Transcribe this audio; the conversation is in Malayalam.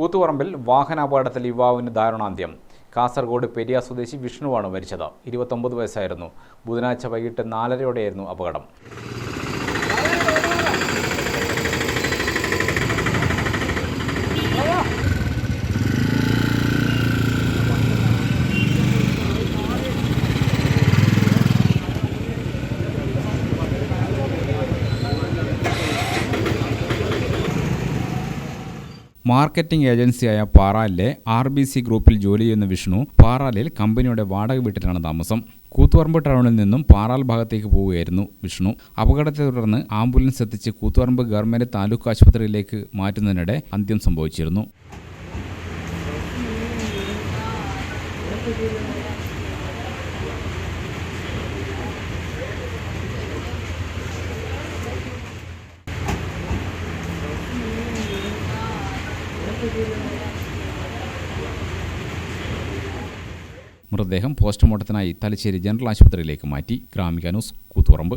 കൂത്തുപറമ്പിൽ വാഹനാപകടത്തിൽ യുവാവിന് ദാരുണാന്ത്യം. കാസർഗോഡ് പെരിയ സ്വദേശി വിഷ്ണുവാണ് മരിച്ചത്. ഇരുപത്തൊമ്പത് വയസ്സായിരുന്നു. ബുധനാഴ്ച വൈകിട്ട് നാലരയോടെയായിരുന്നു അപകടം. മാർക്കറ്റിംഗ് ഏജൻസിയായ പാറാലിലെ ആർ ബി സി ഗ്രൂപ്പിൽ ജോലി ചെയ്യുന്ന വിഷ്ണു പാറാലിൽ കമ്പനിയുടെ വാടക വീട്ടിലാണ് താമസം. കൂത്തുപറമ്പ് ടൗണിൽ നിന്നും പാറാൽ ഭാഗത്തേക്ക് പോവുകയായിരുന്നു വിഷ്ണു. അപകടത്തെ തുടർന്ന് ആംബുലൻസ് എത്തിച്ച് കൂത്തുപറമ്പ് ഗവൺമെന്റ് താലൂക്ക് ആശുപത്രിയിലേക്ക് മാറ്റുന്നതിനിടെ അന്ത്യം സംഭവിച്ചിരുന്നു. മൃതദേഹം പോസ്റ്റ്മോർട്ടത്തിനായി തലശ്ശേരി ജനറൽ ആശുപത്രിയിലേക്ക് മാറ്റി. ഗ്രാമിക ന്യൂസ് കൂത്തുപറമ്പ്.